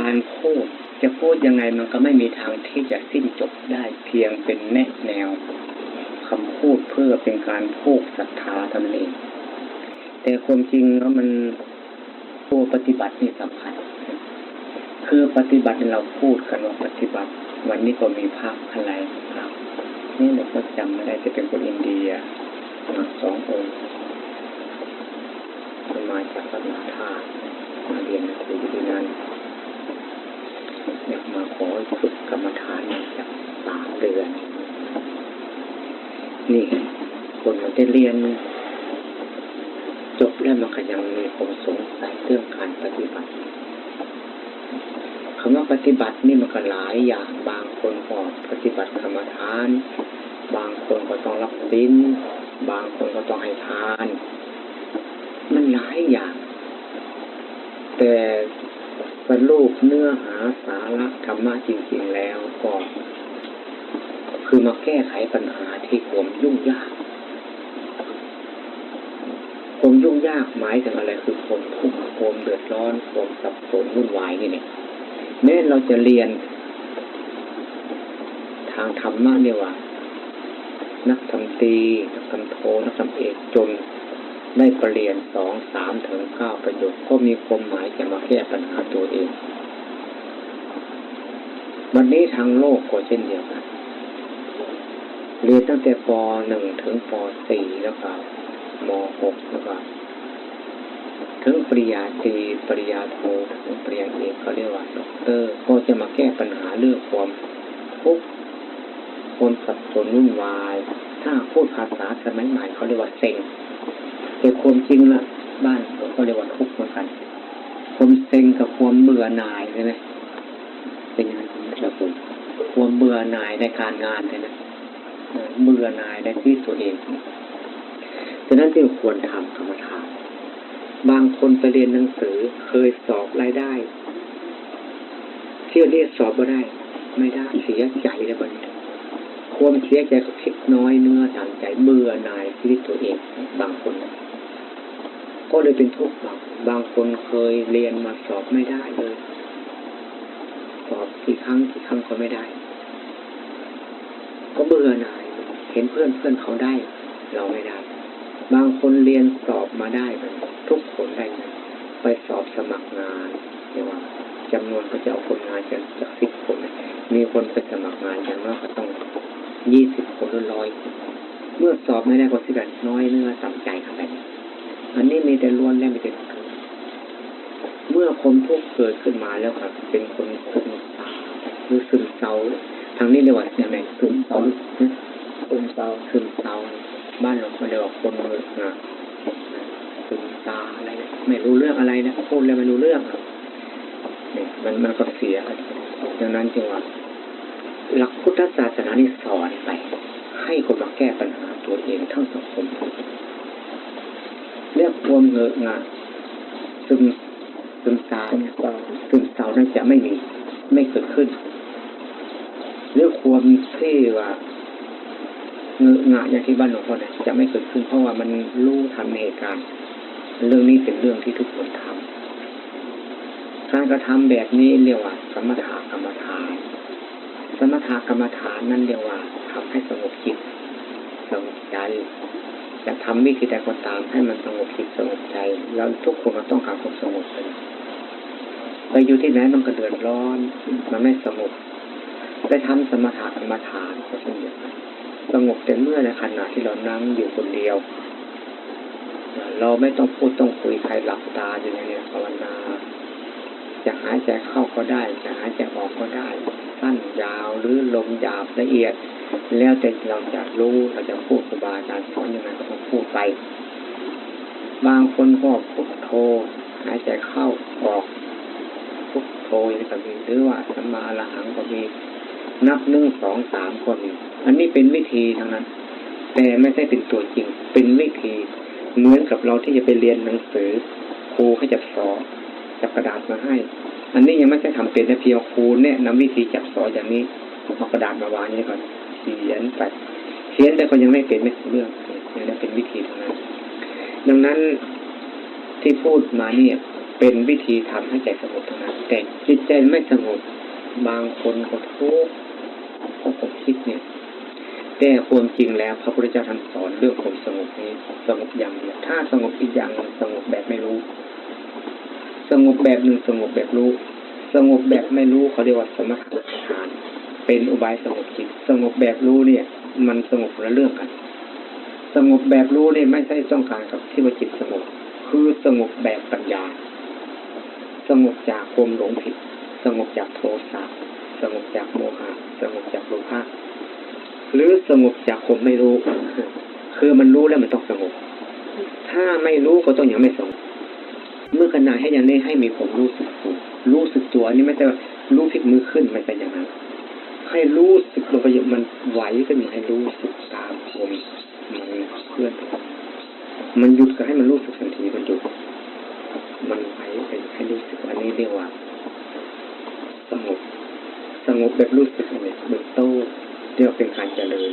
การพูดจะพูดยังไงมันก็ไม่มีทางที่จะสิ้นจบได้เพียงเป็นแนแนวคำพูดเพื่อเป็นการพูดศรัทธาท่านั้นเองแต่ความจริงแล้วมันตัวปฏิบัตินี่สำคัญ คือปฏิบัติเราพูดกันว่าปฏิบัติ วันนี้ก็มีภาพอะไรครับ นี่เราก็จำไม่ได้จะเป็นคนอินเดียมาสององค์มาจากวัดมาธาตุมาเรียนหนังสือที่นั่น อยากมาขอฝึกกรรมฐานจากสามเดือน นี่ คนมันได้เรียน จบแล้วมันก็ยังมีความสงสัยเรื่องการปฏิบัติคำว่าปฏิบัตินี่มันก็หลายอย่างบางคนก็ปฏิบัติกรรมฐาน บางคนก็ต้องรับศีลบางคนก็ต้องให้ทาน มันหลายอย่าง แต่ สรุปเนื้อหาสาระธรรมะจริงๆแล้วก็คือมาแก้ไขปัญหาที่ความยุ่งยากความยุ่งยากหมายถึงอะไรคือความทุกข์ความเดือดร้อนความสับสนวุ่นวายนี่เนี่ยแม้เราจะเรียน ทางธรรมะเนี่ยว่า นักทำตรีนักทำโท นักทำเอกจน ได้ประเรียนสองสามถึงเก้าประโยคก็มีความหมายจะมาแก้ปัญหาตัวเอง วันนี้ทางโลกก็เช่นเดียวกันเรียนตั้งแต่ปหนึ่งถึงปสี่แล้วก็มหกแล้วก็ถึงปริญญาตรีปริญญาโทถึงปริญญาเอกเขาเรียกว่าด็อกเตอร์ก็จะมาแก้ปัญหาเรื่องความทุกข์ความสับสนวุ่นวาย ถ้าพูดภาษาสมัยใหม่เขาเรียกว่าเซ็ง แต่ความจริงละบ้านเขาก็เรียกว่าทุกข์เหมือนกันความเซ็งกับความเบื่อหน่ายใช่ไหมเป็นงานระบุความเบื่อหน่ายในการงานเลยนะเออเบื่อหน่ายในที่ตัวเองฉะนั้นจึงควรทำกรรมฐานบางคนไปเรียนหนังสือเคยสอบรายได้ เที่ยวเรียกสอบมาได้ ไม่ได้เสียใจเลยบันความเสียใจก็คิดน้อยเนื้อต่างใจเบื่อหน่ายชีวิตตัวเอง บางคน ก็เลยเป็นทุกข์บางคนเคยเรียนมาสอบไม่ได้เลย สอบกี่ครั้งกี่ครั้งก็ไม่ได้ ก็เบื่อหน่ายเห็นเพื่อนเพื่อนเขาได้ เราไม่ได้ บางคนเรียนสอบมาได้มันทุกคนได้ไปสอบสมัครงานเรียกว่าจำนวนก็จะเอาคนงานจะจากสิบคน มีคนไปสมัครงานอย่างน้อยก็ต้องยี่สิบคนหรือร้อย เมื่อสอบไม่ได้ก็สิกันน้อยเนื้อต่ำใจเข้าไป อันนี้มีแต่ล้วนและมีแต่ทุกข์เมื่อความทุกข์เกิดขึ้นมาแล้วครับ เป็นคนคุมตาหรือซึมเศร้าทางนี้เรียกว่าอย่างไรซึมเศร้าซึมเศร้าซึมเศร้าบ้านเราเขาเรียกว่าคนมือนะซึมตาอะไรนะไม่รู้เรื่องอะไรนะพูดแล้วไม่รู้เรื่องอะเนี่ยมันมันก็เสียดังนั้นจึงว่าหลักพุทธศาสนานี่สอนไป ให้คนมาแก้ปัญหาตัวเองทั้งสังคม เรียกความเหงอะงะซึมซึมตาวซึมเศร้านั้นจะไม่มี ไม่เกิดขึ้นเรื่องความที่ว่าเงอะงะอย่างที่บ้านหลวงพ่อเนี่ยจะไม่เกิดขึ้น เพราะว่ามันรู้ทันเหตุการณ์เรื่องนี้เป็นเรื่องที่ทุกคนทำการกระทำแบบนี้เรียกว่า สมถะกรรมฐาน สมถะกรรมฐานนั่นเรียกว่าทำให้สงบจิตสงบใจ จะทำวิธีใดก็ตามให้มันสงบจิตสงบใจ แล้วทุกคนก็ต้องการความสงบไปอยู่ที่ไหนมันก็เดือดร้อน มันไม่สงบไปทำสมถะกรรมฐานก็เช่นเดียวกันสงบแต่เมื่อในขณะที่เรานั่งอยู่คนเดียว เราไม่ต้องพูดต้องคุยใครหลับตาอยู่ในนี่ยภาวนาจะหายใจเข้าก็ได้ จะหายใจออกก็ได้สั้นยาวหรือลมหยาบละเอียด แล้วแต่เราจะรู้เราจะพูดครูบาอาจารย์สอนยังไงก็ต้องพูดไป บางคนก็พุทโธหายใจเข้าออกพุทโธอย่างนี้ก็มีหรือว่าสัมมาอรหังก็มีนับหนึ่งสองสามก็มีอันนี้เป็นวิธีทั้งนั้น แต่ไม่ใช่เป็นตัวจริง เป็นวิธีเหมือนกับเราที่จะไปเรียนหนังสือ ครูเขาจะสอนจับกระดาษมาให้ อันนี้ยังไม่ใช่ทำเป็นนะเพียงครูแนะนำวิธีจับสอนอย่างนี้เอากระดาษมาวางอย่างนี้ก่อน เขียนไปเขียนแต่ก็ยังไม่เป็นไม่ถึงเรื่องยังไม่เป็นวิธีทั้งนั้นดังนั้นที่พูดมาเนี่ยเป็นวิธีทำให้ใจสงบทั้งนั้นแต่จิตใจไม่สงบบางคนก็ทุกข์เพราะผมคิดเนี่ย แต่ความจริงแล้วพระพุทธเจ้าท่านสอนเรื่องความสงบนี้สงบอย่างเดียวถ้าสงบอีกอย่างหนึ่งสงบแบบไม่รู้ สงบแบบหนึ่งสงบแบบรู้ สงบแบบไม่รู้เขาเรียกว่าสมถะฌาน เป็นอุบายสงบจิต สงบแบบรู้เนี่ย มันสงบคนละเรื่องกัน สงบแบบรู้เนี่ยไม่ใช่ต้องการกับที่ว่าจิตสงบ คือสงบแบบปัญญา สงบจากความหลงผิด สงบจากโทสะสงบจากโมหะสงบจากโลภะหรือสงบจากความไม่รู้ คือมันรู้แล้วมันต้องสงบ ถ้าไม่รู้ก็ต้องยังไม่สงบเมื่อขณะให้ย่างนี้ให้มีความรู้สึกตัวรู้สึกตัวนนี้ไม่ใช่ว่ารู้พลิกมือขึ้นไม่ใช่อย่างนั้น ให้รู้สึกลงไปมันไหวขึ้นมาให้รู้สึกตามลมมือเคลื่อนมันหยุดก็ให้มันรู้สึกทันทีมันหยุดมันไหวไปให้รู้สึกอันนี้เรียกว่าสงบสงบแบบรู้สึกเนี่ยเบื้องต้นเรียกว่าเป็นการเจริญ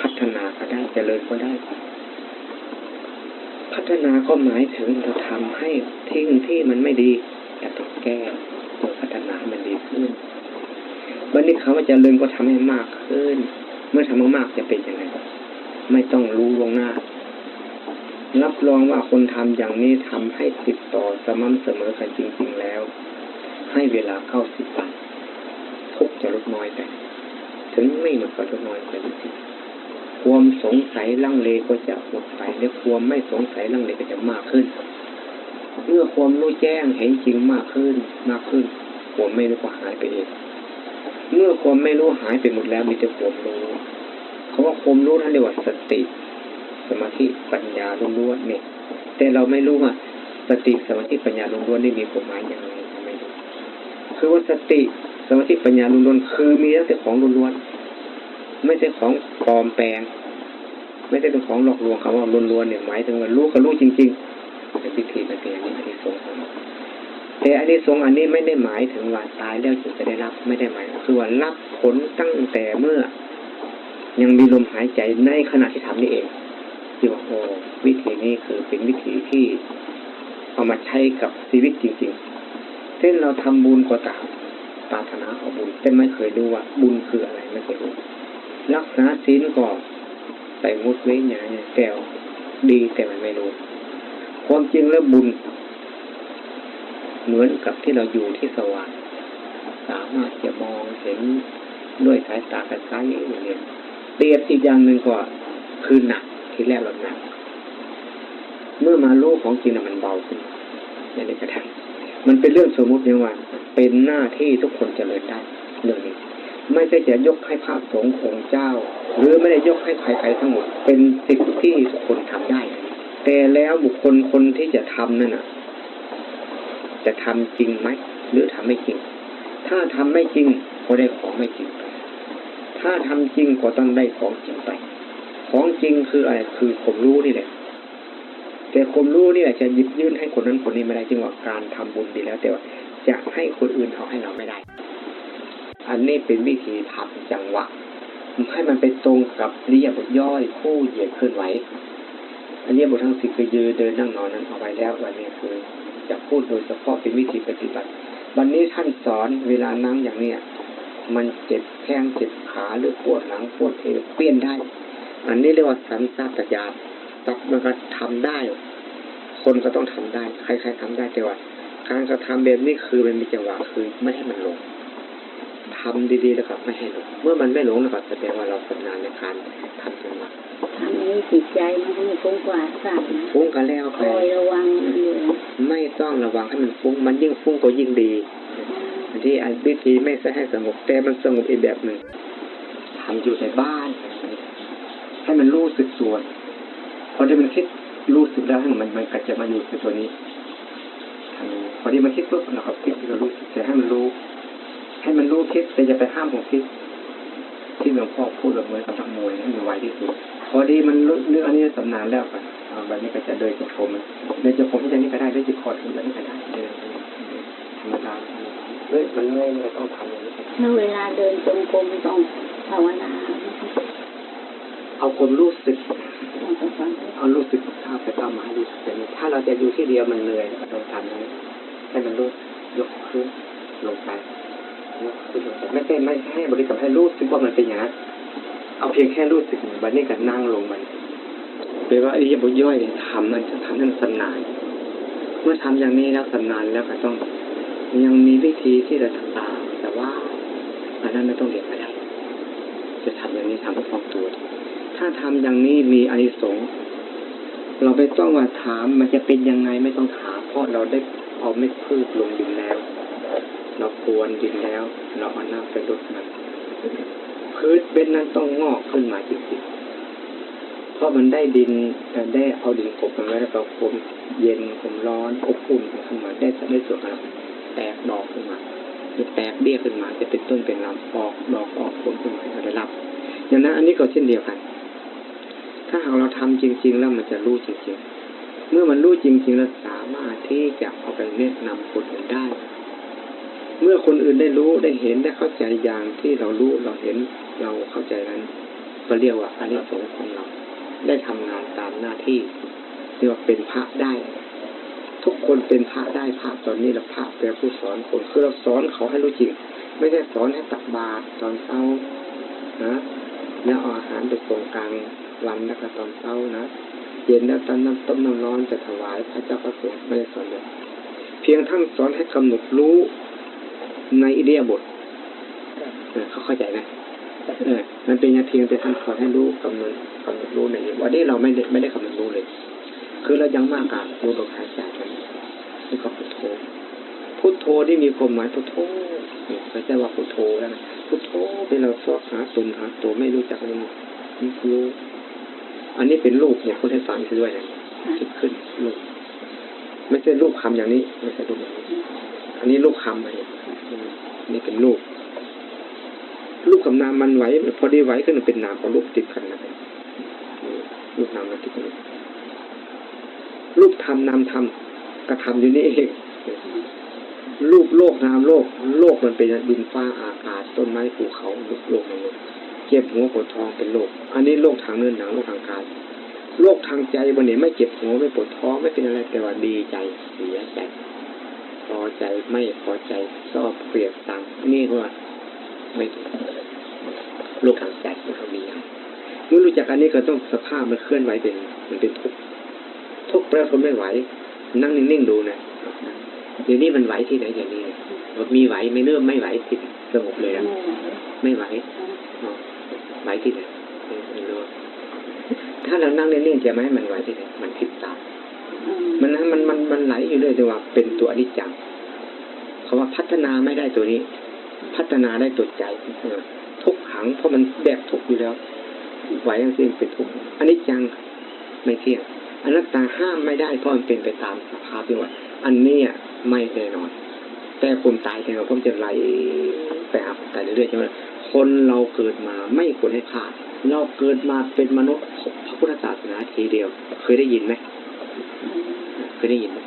พัฒนาก็ได้เจริญก็ได้พัฒนาก็หมายถึงเราทำให้ทิ้งที่มันไม่ดีแต่ต้องแก้เพื่อพัฒนาให้มันดีขึ้น วันนี้คำว่าเจริญก็ทำให้มากขึ้น เมื่อทำมากๆจะเป็นยังไงไม่ต้องรู้ลวงหน้า รับรองว่าคนทำอย่างนี้ทำให้ติดต่อสม่ำเสมอกันจริงๆแล้ว ให้เวลาเข้าสิบวันทุกจะลดน้อยไปถึงไม่หมดก็ลดน้อยไปจริงๆความสงสัยลังเลก็จะหมดไปและความไม่สงสัยลังเลก็จะมากขึ้น เมื่อความรู้แจ้งเห็นจริงมากขึ้นมากขึ้น ความไม่รู้ก็หายไปเอง เมื่อความไม่รู้หายไปหมดแล้วมีแต่ความรู้เขาว่าความรู้ท่านเรียกว่าสติ สมาธิปัญญาล้วนๆเนี่ย แต่เราไม่รู้ว่าสติสมาธิปัญญาล้วนๆนี่มีความหมายอย่างไรไม่รู้คือว่าสติสมาธิปัญญาล้วนๆคือมีแต่ของล้วนๆไม่ใช่ของปลอมแปลง ไม่ใช่เป็นของหลอกลวงคำว่าล้วนๆเนี่ยหมายถึงว่ารู้ก็รู้จริงๆในพิธีเป็นเพียงนี้อันนี้สงส์ แต่อันนี้สงอันนี้ไม่ได้หมายถึงว่าตายแล้วจึงจะได้รับไม่ได้หมายคือว่ารับผลตั้งแต่เมื่อ ยังมีลมหายใจในขณะที่ทำนี่เองที่ว่าโอ้วิธีนี้คือเป็นวิธีที่เอามาใช้กับชีวิตจริงๆเช่นเราทำบุญก็ตามปรารถนาเอาบุญแต่ไม่เคยรู้ว่าบุญคืออะไรไม่เคยรู้รักษาศีลก็ไปงดเว้นอย่างนี้แต่ดีแต่มันไม่รู้ความจริงแล้วบุญ เหมือนกับที่เราอยู่ที่สว่างสามารถจะมองเห็นด้วยสายตากระซ้ายอย่างเงี้ยเปรียบอีกอย่างหนึ่งก็คือหนักที่แรกเราหนัก เมื่อมารู้ของจริงมันเบาขึ้นอย่างนี้ก็ได้มันเป็นเรื่องสมมุติเนี่ยว่า เป็นหน้าที่ทุกคนจะเลยได้เรื่องนี้ไม่ใช่จะยกให้พระสงฆ์องค์เจ้า หรือไม่ได้ยกให้ใครๆทั้งหมด เป็นสิ่งที่ทุกคนทำได้ แต่แล้วบุคคลคนที่จะทำนั่นน่ะ จะทำจริงไหมหรือทำไม่จริง ถ้าทำไม่จริงก็ได้ของไม่จริง ถ้าทำจริงก็ต้องได้ของจริงไป ของจริงคืออะไรคือผมรู้นี่แหละแต่ผมรู้นี่แหละจะหยิบยื่นให้คนนั้นคนนี้ไม่ได้จึงว่าการทำบุญดีแล้ว แต่ว่าจะให้คนอื่นเอาให้เราไม่ได้ อันนี้เป็นวิธีทำจังหวะให้มันไปตรงกับเรียบย่อยคู่เหยียดเคลื่อนไหวอันนี้บททั้งสิบคือยืนเดินนั่งนอนนั้นเอาไว้แล้ววันนี้คือ จะพูดโดยเฉพาะเป็นวิธีปฏิบัติ วันนี้ท่านสอนเวลานั่งอย่างเนี้ยมันเจ็บแข้งเจ็บขาหรือปวดหลังปวดเอวเปลี่ยนได้ อันนี้เรียกว่าสัมสัตยาตับมันก็ทำได้ คนก็ต้องทำได้ ใครๆทำได้แต่ว่า การกระทำแบบนี้คือมันมีจังหวะคือไม่ให้มันลง ทำดีๆแล้วก็ไม่ให้หลง เมื่อมันไม่หลงแล้วก็แสดงว่าเราชำนาญในการทำจังหวะทำให้จิตใจมันไม่ฟุ้งกวาดสัตว์นะฟุ้งกันแล้วคไปอยระวังมันอยู่ไม่ต้องระวังให้มันฟุ้ง มันยิ่งฟุ้งก็ยิ่งดีอันที่อันวิธีไม่ใช่ให้สงบแต่มันสงบอีกแบบหนึ่งทำอยู่ในบ้าน ให้มันรู้สึกตัวพอที่มันคิดรู้สึกแล้วมันมันก็จะมาอยู่ในตัวนี้ทำพอที่มันคิดปุ๊บเราก็คิดเรารู้สึกแต่ให้มันรู้ ให้มันรู้คิดแต่อย่าไปห้ามของคิด ที่หลวงพ่อพูดแบบเหมือนกับนักมวยให้มันไวที่สุดพอดีมันรู้เรื่องอันนี้สำนานแล้วกันอ่าวันนี้ก็จะเดินจงกรมเดินจงกรมที่จะนี่ก็ได้เดินจิตคอร์ดที่จะนี่ก็ได้เดินธรรมดาเฮ้ยมันเมื่อยมันก็ต้องทำอย่างนี้เมื่อเวลาเดินจงกรมต้องภาวนาเอาความรู้สึกต้องไปฟังเอารู้สึกกับข้าวไปข้าวมาให้รู้สึกอย่างนี้ถ้าเราจะอยู่ที่เดียวมันเหนื่อยเราต้องทำอย่างนี้ให้มันรู้ยกขึ้นลงไป ไม่ใช่ไม่ให้บริกรรมให้รู้สึกว่ามันเป็นอย่างนั้นเอาเพียงแค่รู้สึกบันนี้กันนั่งลงมันแปลว่าอริยบทย่อยเนี่ยทำมันจะทำให้มันสำนานเมื่อทำอย่างนี้แล้วสำนานแล้วก็ต้อง ยังมีวิธีที่จะตามแต่ว่าอันนั้นไม่ต้องเรียนก็ได้จะทำอย่างนี้ทำเพื่อความตัว ถ้าทำอย่างนี้มีอานิสงส์เราไม่ต้องว่าถามมันจะเป็นยังไงไม่ต้องถามเพราะเราได้เอาเม็ดพืชลงดินแล้ว เรากวนดินแล้ว เราเอาน้ำไปรดมันพืชเบ็ดนั้นต้องงอกขึ้นมาจริงๆเพราะมันได้ดินได้เอาดินกบมันไว้แล้วก็มเย็นความร้อนอบอุ่นขึ้นมาได้ได้ส่วนอะไรแตกดอกขึ้นมาจะแตกเบี้ยขึ้นมา จะเป็นต้นเป็นลำออกดอกออกผลขึ้นมาจะได้รับอย่างนั้นอันนี้ก็เช่นเดียวกัน ถ้าหากเราทำจริง ๆ แล้วมันจะรู้จริง ๆ เมื่อมันรู้จริง ๆ แล้วสามารถที่จะเอาไปแนะนำคนอื่นได้ เมื่อคนอื่นได้รู้ได้เห็นได้เข้าใจอย่างที่เรารู้เราเห็นเราเข้าใจนั้นก็เรียกว่าอานิสงส์ของเรา ได้ทำงานตามหน้าที่เรียกว่าเป็นพระได้ ทุกคนเป็นพระได้พระตอนนี้เราพระเป็นผู้สอนคนคือเราสอนเขาให้รู้จริง ไม่ได้สอนให้ตักบาตรตอนเช้านะแล้วเอาอาหารไปส่งกลางวันแล้วก็ตอนเช้านะเย็นแล้วตอนน้ำต้มน้ำร้อนจะถวายพระเจ้าพระสงฆ์ไม่ได้สอนเลยเพียงท่านสอนให้กำหนดรู้ ในอิเดียบทเออเขาเข้าใจไหมเออมันเป็นอย่างเพียงแต่ท่านสอนให้รู้กำหนดกำหนดรู้ในนี้วันนี้เราไม่ได้ไม่ได้กำหนดรู้เลย คือเรายังมากการรู้ลมหายใจกันนี่ก็พุทโธพุทโธที่มีความหมายพุทโธนี่ไม่ใช่ว่าพุทโธแล้วนะพุทโธที่เราชอบหาตนหาตัวไม่รู้จักอะไรนี่คืออันนี้เป็นรูปเนี่ยพูดให้ฟังด้วยนะคิดขึ้นรูปไม่ใช่รูปคำอย่างนี้ ไม่ใช่รูปอย่างนี้ อันนี้รูปคำอะไร นี่เป็นรูปรูปกับนามมันไหวพอดีไหวขึ้นเป็นนามของรูปติดกันนะรูปนามมันติดกันรูปธรรมนามธรรมกระทำอยู่นี่เองรูปโลกนามโลก โลกมันเป็นดินฟ้าอากาศต้นไม้ภูเขาโลกโลกมันโลกเจ็บหัวปวดท้องเป็นโลก อันนี้โลกทางเนื้อหนังโลกทางกายโลกทางใจวันนี้ไม่เจ็บหัวไม่ปวดท้องไม่เป็นอะไรแต่ว่าดีใจเสียใจ อใจไม่พอใจชอบเกลียดตังนี่ว่าไม่ถูกโลกทางใจมันก็มีอย่างเมื่อรู้จักอันนี้ก็ต้องสภาพมันเคลื่อนไหวเป็นมันเป็นทุกข์ทุกข์แล้วทนไม่ไหว นั่งนิ่งๆดูนะเดี๋ยวนี้มันไหวที่ไหนเดี๋ยวนี้บอกมีไหวไม่เริ่มไม่ไหวที่สงบเลยอะไม่ไหวอ๋อไหวที่ไหนไม่รู้ถ้าเรานั่งนิ่งๆจะไม่ให้มันไหวที่ไหนมันพลิบตา มันนะมันมันมันไหลอยู่เรื่อยแต่ว่าเป็นตัวอนิจจังเขาว่าพัฒนาไม่ได้ตัวนี้ พัฒนาได้ตัวใจทุกขังเพราะมันแบกทุกอยู่แล้วไหวทั้งสิ้นเป็นทุกข์อนิจจังไม่เที่ยงอนัตตาห้ามไม่ได้เพราะมันเป็นไปตามสภาพที่ว่าอันนี้ไม่แน่นอน แต่ผมตายแต่เราผมจะไหลไปหาผมตายเรื่อยๆใช่ไหมคนเราเกิดมาไม่ควรให้พลาดเราเกิดมาเป็นมนุษย์พระพุทธศาสนาทีเดียว เคยได้ยินไหม ยได้ยินไหม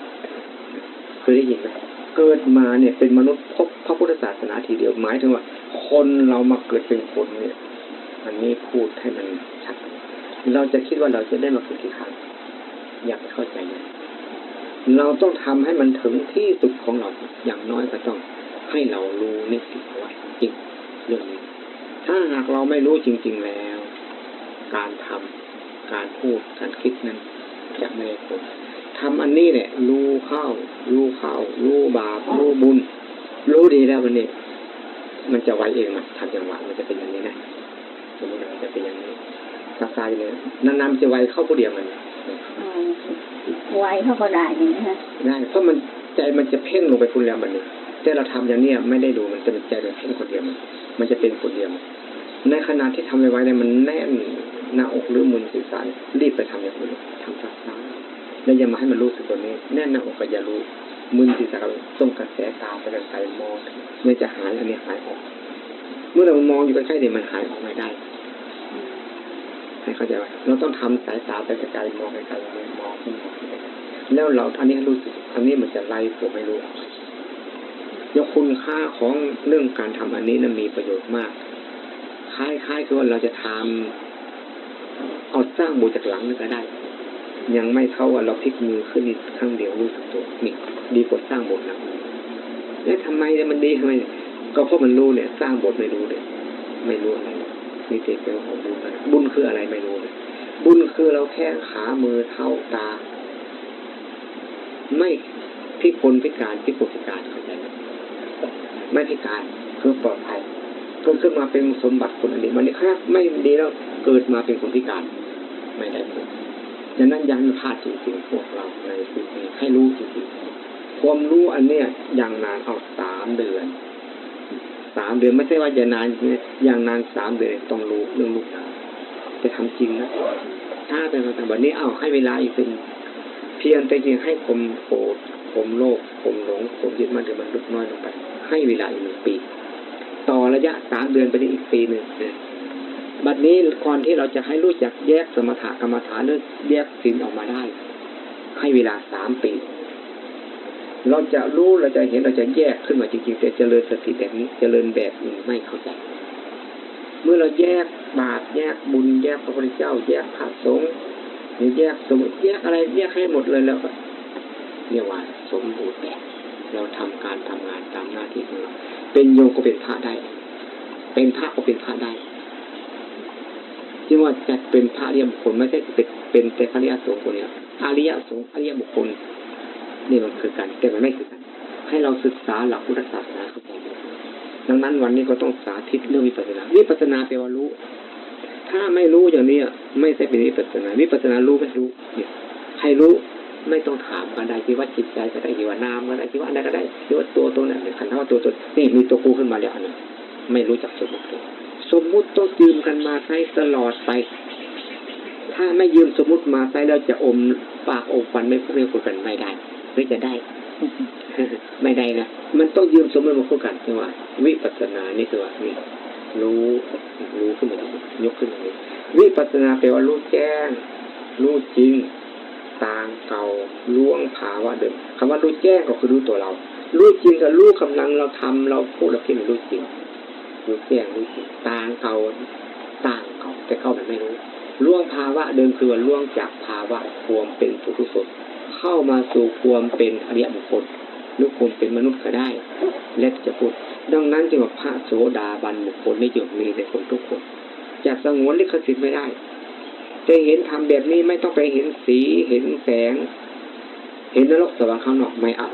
เคยได้ยินไหมเกิดมาเนี่ยเป็นมนุษย์พบพระพุทธศาสนาทีเดียวหมายถึงว่า คนเรามาเกิดเป็นคนเนี่ยอันนี้พูดให้มันชัด เราจะคิดว่าเราจะได้มาเกิดกี่ครั้งอยากเข้าใจนะเราต้องทำให้มันถึงที่สุดของเรา อย่างน้อยก็ต้องให้เรารู้นิสิตเอาไว้จริงเรื่องนี้ ถ้าหากเราไม่รู้จริง ๆแล้ว การทำการพูด การคิดนั้นจะไม่ได้ผล ทำอันนี้เนี่ยรู้เข้า รู้เข้า รู้บาป รู้บุญ รู้ดีแล้ววันนี้ มันจะไวเองมันทำอย่างหวะมันจะเป็นอย่างนี้นะสมมติว่ามันจะเป็นอย่างนี้ซาซาอยู่เลยนานๆมันจะไวเข้าผู้เดียวมันไว้เขาก็ได้อย่างนี้ฮะได้เพราะมันใจมันจะเพ่งลงไปคุณแล้วมันนี่แต่เราทำอย่างเนี้ยไม่ได้ดูมันจะเป็นใจเราเพ่งคนเดียวมันมันจะเป็นคนเดียวมันในขณะที่ทำไว้เนี่ยมันแน่นหน้าอกหรือมุนศีรษะเนี่ยรีบไปทำอย่างอื่นทำช้าๆ แล้วย่ามาให้มันรู้สึกตัวนี้ แน่นหน้าอกก็อย่ารู้มึนศีรษะต้องกระแสตาไปไกลๆมองเนี่ยจะหายอันนี้หายออก เมื่อเรามองอยู่ใกล้ๆเนี่ยมันหายออกไม่ได้ให้เข้าใจว่าเราต้องทำสายตาไปไกลๆมองไกลๆเนี่ยมองขึ้นมองแล้วเราอันนี้รู้สึกอันนี้มันจะไล่ผมไม่รู้ยกคุณค่าของเรื่องการทำอันนี้นะมีประโยชน์มากคล้ายๆคือว่าเราจะทำเอาสร้างบูจากหลังนี่ก็ได้ ยังไม่เท่าว่าเราพลิกมือขึ้นนิดข้างเดียวรู้สึกตัวนี่ดีกว่าสร้างบทนะแล้วทำไมเนี่ยมันดีทำไมก็เพราะมันรู้เนี่ย สร้างบทไม่รู้เลยไม่รู้อะไรเลยนี่เด็กเป็นของบุญบุญคืออะไรไม่รู้เลยบุญคือเราแค่ขามือเท้าตา ไม่พิกลพิการพิกลพิการเข้าใจไหมไม่พิการคือปลอดภัยเพิ่มขึ้นมาเป็นสมบัติคนอันนี้มันนี่ครับ ไม่ดีแล้วเกิดมาเป็นคนพิการ ไม่ได้ผล ดังนั้นยังพลาดจริงๆพวกเราในชีวิตนี้ให้รู้จริงๆความรู้อันเนี้ยอย่างนานเอาสามเดือนสามเดือนไม่ใช่ว่าจะนานอย่างนานสามเดือนต้องรู้เรื่องลูกหลานจะทำจริงนะถ้าเป็นแบบนี้เอาให้เวลาอีกเป็นเพียงแต่เพียงให้ผมโกรธผมโลภผมหลงผมยึดมันเดี๋ยวมันลดน้อยลงไป ให้เวลาอีกหนึ่งปี ต่อระยะสามเดือนไปได้อีกปีหนึ่งนะ บัดนี้ก่อนที่เราจะให้รู้จักแยกสมถะกรรมฐานหรือแยกศีลออกมาได้ ให้เวลาสามปี เราจะรู้เราจะเห็นเราจะแยกขึ้นมาจริงๆแต่เจริญสติแบบนี้เจริญแบบอื่นไม่เข้าใจ เมื่อเราแยกบาปแยกบุญแยกพระพุทธเจ้า แยกพระสงฆ์หรือแยกสมุติแยกอะไรแยกให้หมดเลยแล้วเรียกว่าสมบูรณ์แบบเราทำการทำงานตามหน้าที่ของเราเป็นโยมก็เป็นพระได้ เป็นพระก็เป็นพระได้ จึงว่าจะเป็นพระอริยบุคคลไม่ใช่เป็นเป็นแต่พระอริยสงฆ์คนเดียวอริยสงฆ์อริยบุคคลนี่มันคือกันแต่มันไม่คือกัน ให้เราศึกษาหลักพุทธศาสนาเข้าใจดังนั้นวันนี้ก็ต้องสาธิตเรื่องวิปัสสนาวิปัสสนาแปลว่ารู้ ถ้าไม่รู้อย่างนี้ไม่ใช่เป็นวิปัสสนาวิปัสสนารู้ไม่รู้เนี่ยให้รู้ไม่ต้องถามกันได้ที่ว่าจิตใจก็ได้ที่ว่านามก็ได้ที่ว่าอะไรก็ได้ที่ว่าตัวตนเนี่ยขันธ์ว่าตัวตนนี่มีตัวกูขึ้นมาแล้วอันนี้ไม่รู้จักสมมติ สมมุติต้องยืมกันมาใช้ตลอดไป ถ้าไม่ยืมสมมุติมาใช้แล้วจะอมปากอมฟันไม่ไม่คุยกันไม่ได้หรือจะได้ ไม่ได้นะมันต้องยืมสมมติมาคุยกันใช่ไหมวิปัสสนานี่คือว่านี่รู้รู้ขึ้นมายกขึ้นมาวิปัสสนาแปลว่ารู้แจ้ง รู้จริงต่างเก่าล่วงภาวะเดิมคำว่ารู้แจ้งก็คือรู้ตัวเรา รู้จริงกับรู้กำลังเราทำเราพูดเราคิดเรารู้จริง รู้แจ้งรู้จริงต่างเก่าต่างเก่าแต่เก่ามันไม่รู้ล่วงภาวะเดิมคือว่าล่วงจากภาวะความเป็นปุถุชนเข้ามาสู่ความเป็นอริยบุคคลหรือความเป็นมนุษย์ก็ได้และจะพูดดังนั้นจึงว่าพระโสดาบันบุคคลในจุดมีในคนทุกคนจะสงวนลิขสิทธิ์ไม่ได้จะเห็นทำแบบนี้ไม่ต้องไปเห็นสีเห็นแสง เห็นนรกสว่างข้างนอกไม่เอา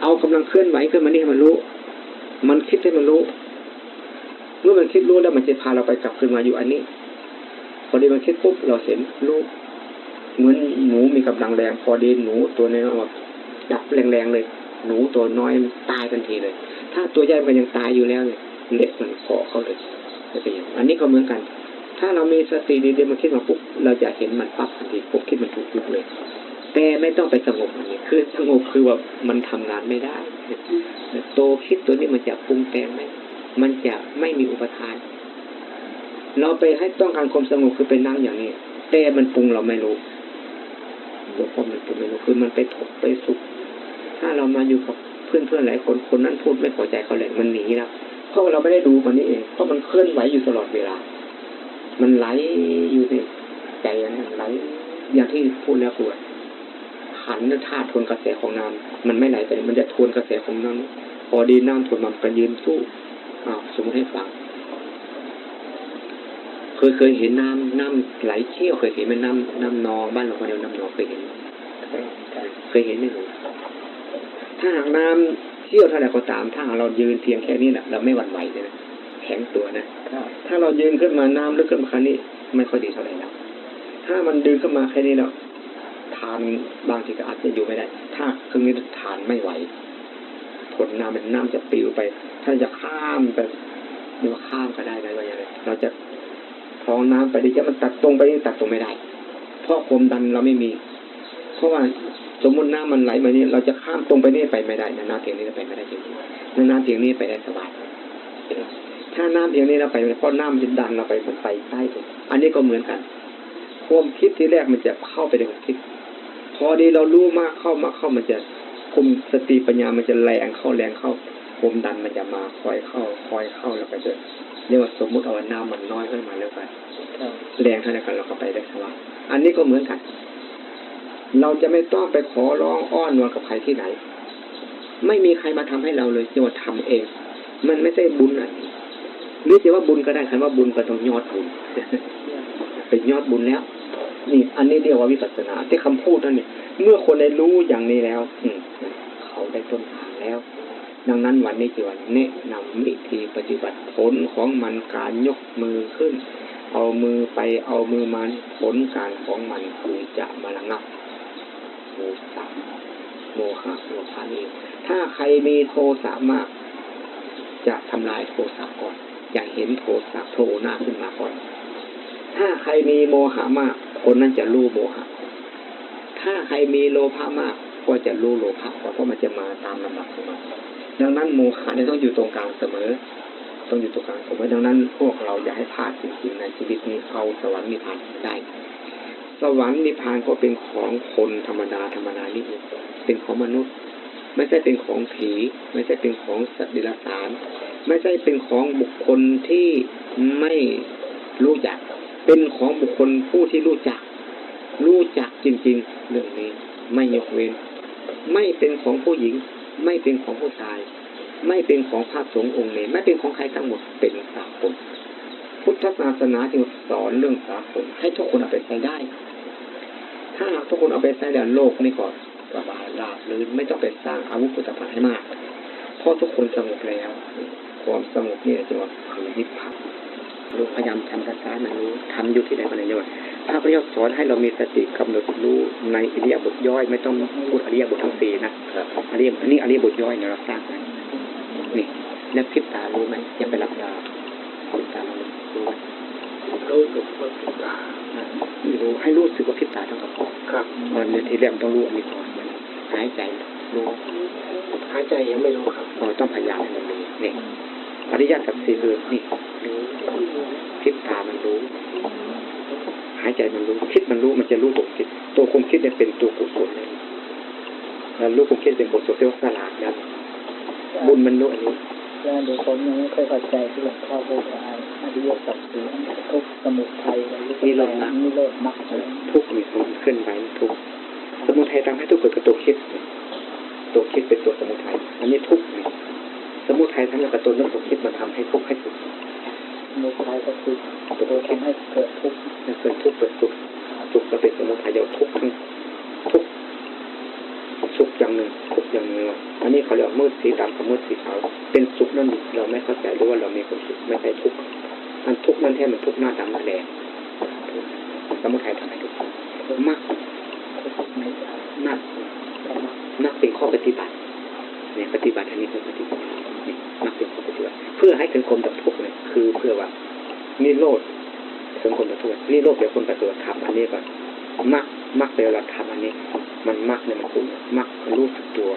เอากำลังเคลื่อนไหวขึ้นมานี่ให้มันรู้ มันคิดให้มันรู้ เมื่อมันคิดรู้แล้วมันจะพาเราไปกลับขึ้นมาอยู่อันนี้ พอดีมันคิดปุ๊บเราเห็นรู้เหมือนหนูมีกำลังแรง พอดีหนูตัวนี้อยออกจับแรงๆเลย หนูตัวน้อยตายทันทีเลย ถ้าตัวใหญ่มันยังตายอยู่แล้วเนี่ยเล็บมันเกาะเขาเลยจะเป็นอย่างอันนี้ก็เหมือนกัน ถ้าเรามีสติดีๆมันคิดมาปุ๊บเราจะเห็นมันปั๊บทันทีปุ๊บคิดมันถูกยุกเลยแต่ไม่ต้องไปสงบอันนี้คือสงบคือว่ามันทำงานไม่ได้โตคิดตัวนี้มันจะปรุงแต่งไหม มันจะไม่มีอุปทาน เราไปให้ต้องการความสงบคือไปนั่งอย่างนี้ แต่มันปรุงเราไม่รู้ตัวความมันปรุงไม่รู้คือมันไปถกไปสุข ถ้าเรามาอยู่กับเพื่อนๆหลายคนคนนั้นพูดไม่พอใจเขาเลยมันหนีแล้วเพราะเราไม่ได้ดูมันนี่เองเพราะมันเคลื่อนไหวอยู่ตลอดเวลา มันไหลอยู่ในใจนั้นไหลอย่างที่พูดแล้วปวดขันธาตุทวนกระแสของน้ำมันไม่ไหลไปมันจะทวนกระแสของน้ำพอดีน้ำทวนมันไปยืนสู้ อ้าวสมมติให้ฟังเคยเคยเห็นน้ำน้ำไหลเชี่ยวเคยเห็นไหมน้ำน้ำนองบ้านเราคนเดียวน้ำนองเคยเห็นเคยเห็นไหมหนูถ้าหากน้ำเชี่ยวเท่าไหร่ก็ตาม ถ้าเรายืนเพียงแค่นี้แหละเราไม่หวั่นไหวเลยนะแข็งตัวนะถ้าเรายืนขึ้นมาน้ำลึกขึ้นมาแค่นี้ไม่ค่อยดีเท่าไหร่แล้วถ้ามันดึงขึ้นมาแค่นี้แล้วทานบางทีก็อาจจะอยู่ไม่ได้ ถ้าเครื่องนี้ทานไม่ไหว ผลน้ำเป็นน้ำจะปลิวไปถ้านจะข้ามไปหรือว่าข้ามก็ได้นะว่าอย่างไรเราจะคลองน้ำไปดิจะมันตัดตรงไปนี่ตัดตรงไม่ได้ เพราะความดันเราไม่มี เพราะว่าสมมติน้ำมันไหลมานี่เราจะข้ามตรงไปนี่ไปไม่ได้นะน้ำเพียงนี้ไปไม่ได้จริงๆน้ำเพียงนี้ไปได้สบายถ้าน้ำเพียงนี้เราไปเพราะน้ำมันจะดันเราไปมันไปใต้ตัวอันนี้ก็เหมือนกันความคิดที่แรกมันจะเข้าไปในความคิด พอดีเรารู้มากเข้ามากเข้ามันจะ คุมสติปัญญามันจะแรงเข้าแรงเข้าความดันมันจะมาคอยเข้าคอยเข้าแล้วไปเจอเรียกว่าสมมุติเอาว่าน้ำมันน้อยขึ้นมาแล้วกันแรงเท่านั้นกันเราก็ไปได้สบายอันนี้ก็เหมือนกัน เราจะไม่ต้องไปขอร้องอ้อนวอนกับใครที่ไหน ไม่มีใครมาทำให้เราเลยจะว่าทำเอง มันไม่ใช่บุญอะหรือจะว่าบุญก็ได้คันว่าบุญก็ต้องยอดบุญเป็นยอดบุญแล้ว นี่อันนี้เรียกว่าวิปัสสนาที่คำพูดนั่นนี่เมื่อคนได้รู้อย่างนี้แล้ว อืมเขาได้ต้นทางแล้ว ดังนั้นวันนี้จีวันแนะนำวิธีปฏิบัติผลของมันการยกมือขึ้น เอามือไปเอามือมาผลการของมันคือจะมาระงับโทสะโมหะโลภะนี้ถ้าใครมีโทสะมาก จะทำลายโทสะก่อน อย่าเห็นโทสะโผล่หน้าขึ้นมาก่อน ถ้าใครมีโมหะมาก คนนั้นจะรู้โมหะ ถ้าใครมีโลภะมาก ก็จะรู้โลภะเพราะมันจะมาตามลำดับของมันดังนั้นโมหะเนี่ยต้องอยู่ตรงกลางเสมอ ต้องอยู่ตรงกลางเสมอ ดังนั้นพวกเราอย่าให้พลาดจริงๆในชีวิตนี้เอาสวรรค์นิพพานได้ สวรรค์นิพพานก็เป็นของคนธรรมดาธรรมดานี่เองเป็นของมนุษย์ ไม่ใช่เป็นของผี ไม่ใช่เป็นของสัตว์ดิลสารไม่ใช่เป็นของบุคคลที่ไม่รู้จัก เป็นของบุคคลผู้ที่รู้จัก รู้จักจริง ๆ เรื่องนี้ ไม่ยกเว้น ไม่เป็นของผู้หญิง ไม่เป็นของผู้ชาย ไม่เป็นของพระสงฆ์องค์เนไม่เป็นของใครทั้งหมดเป็นสากลพุทธศาสนาจึงสอนเรื่องสากลให้ทุกคนเอาไปใช้ได้ ถ้าทุกคนเอาไปใช้แล้วโลกนี่ก็สบายราบรื่นไม่ต้องไปสร้างอาวุธพุทธภัณฑ์ให้มากเพราะทุกคนสงบแล้ว ความสงบนี่จึงว่าคือนิพพาน รู้พยายามทำภาษาหน่อยรู้ทำอยู่ที่ไหนมาไหนยอดพระพุทธเจ้าสอนให้เรามีสติกำหนดรู้ในอริยบทย่อย ไม่ต้องพูดอริยบททั้งสี่นะอริยอันนี้อริยบทย่อยเนี่ยเราสร้างนะนี่แล้วพริบตารู้ไหมอย่าไปหลับตาพริบตารู้รู้ไหมรู้สึกว่าผิดตาอ่ารู้ให้รู้สึกว่าพริบตาต้องกับพอครับมันในทีแรกต้องรู้อันนี้ก่อนหายใจรู้หายใจยังไม่รู้ครับเราต้องพยายามให้มันรู้นี่ อริยสัจสี่คือนี่รู้พริบตามันรู้ หายใจมันรู้ คิดมันรู้มันจะรู้ตัวคิด ตัวความคิดเนี่ยเป็นตัวกุศลแล้วรู้ความคิดเป็นกุศลเรียกว่าสลาดนะบุญมันรู้อันนี้แล้วเดี๋ยวผมยังไม่ค่อยเข้าใจที่หลวงพ่อพูดว่าอริยสัจสี่ทุกสมุทัยอะไรนิโรธมรรคนิโรธมรรคทุกข์มีสมขึ้นไปทุกสมุทัยทำให้ทุกเกิดกับตัวคิด ตัวคิดเป็นตัวสมุทัยอันนี้ทุก ข์นี่สมุทัยทำให้กับตัวเรื่องตัวคิดมันทำให้ทุกข์ให้สุขสมุทัยก็คือตัวทำให้เกิดทุกข์มันเกิดทุกข์เกิดสุขสุขก็เป็นสมุทัยเดียวทุกข์ทุกข์สุขอย่างหนึ่งทุกข์อย่างหนึ่งอันนี้เขาเรียกมืดสีดำกับมืดสีขาวเป็นสุขนั่นเราไม่เข้าใจหรือว่าเรามีความสุขไม่ใช่ทุกข์มันทุกข์นั่นแท้มันทุกข์หน้าดำหน้าแดงสมุทัยทำให้ทุกข์มากทุกข์ในใจนักธรรมะนักเป็นข้อปฏิบัติเนี่ยปฏิบัติอันนี้คือปฏิบัติ นี่นักเป็นข้อปฏิบัติเพื่อให้ถึงความดับทุกข์เนี่ยคือเพื่อว่านิโรธถึงความดับทุกข์นิโรธเดี๋ยวคนปฏิบัติธรรมอันนี้ก่อนมักมักเดี๋ยวเราทำอันนี้ มันมักเนี่ยมันคุณมักมันรู้สึกตัว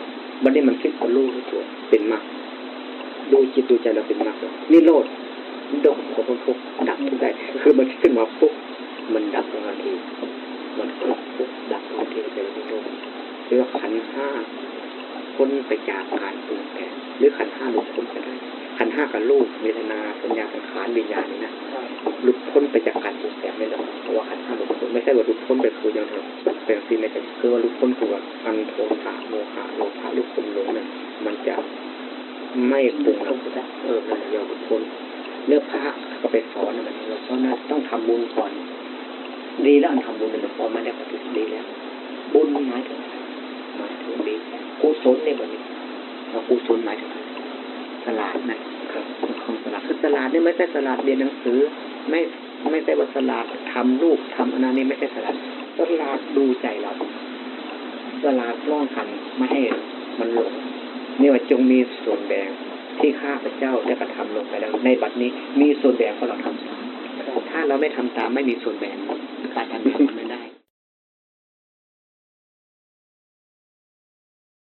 บันนี้มันคิดก็รู้รู้ตัว เป็นมักดูจิตดูใจเราเป็นมักนิโรธดกของคนทุกดับทุกได้ คือมันขึ้นมาปุ๊บมันดับทันที มันปุ๊บดับทันทีเป็นนิโรธหรือว่าขันห้า พ้นไปจากการปรุงแต่งหรือขันห้าหลุดพ้นไปได้ขันห้ากับรูปเวทนาสัญญาสังขารวิญญาณนี่นะหลุดพ้นไปจากการปรุงแต่งไม่หรอกเพราะว่าขันห้าหลุดพ้นไม่ใช่ว่าหลุดพ้นไปคืออย่างเดียวเป็นสิ่งไม่ใช่คือว่าหลุดพ้นคือว่าอันโทสะโมหะโลภะหลุดพ้นลงนั้นมันจะไม่ปรุงแล้วเออมันยอมหลุดพ้นเลือกพระก็ไปสอนมันเราเพราะนั้นต้องทำบุญก่อน ดีแล้วทำบุญเนี่ยมันพอม่ได้ปฏิบัติดีแล้ว บุญหมายถึง หมายถึงดีกุศลในแบบนี้เรากุศลหมายถึงอะไรสลาดนะครับคำสลาดคือสลาดนี่ไม่ใช่สลาดเรียนหนังสือ ไม่ไม่ใช่ว่าสลาดทำลูกทำอนนานี้ไม่ใช่สลาดสลาดดูใจเราสลาดป้องกันไม่ให้มันหลงนี่ว่าจงมีส่วนแบ่งที่ข้าพเจ้าได้กระทำลงไปแล้วในบัดนี้มีส่วนแบ่งเพราะเราทำตามถ้าเราไม่ทำตามไม่มีส่วนแบ่งการทำงานมันไม่ได้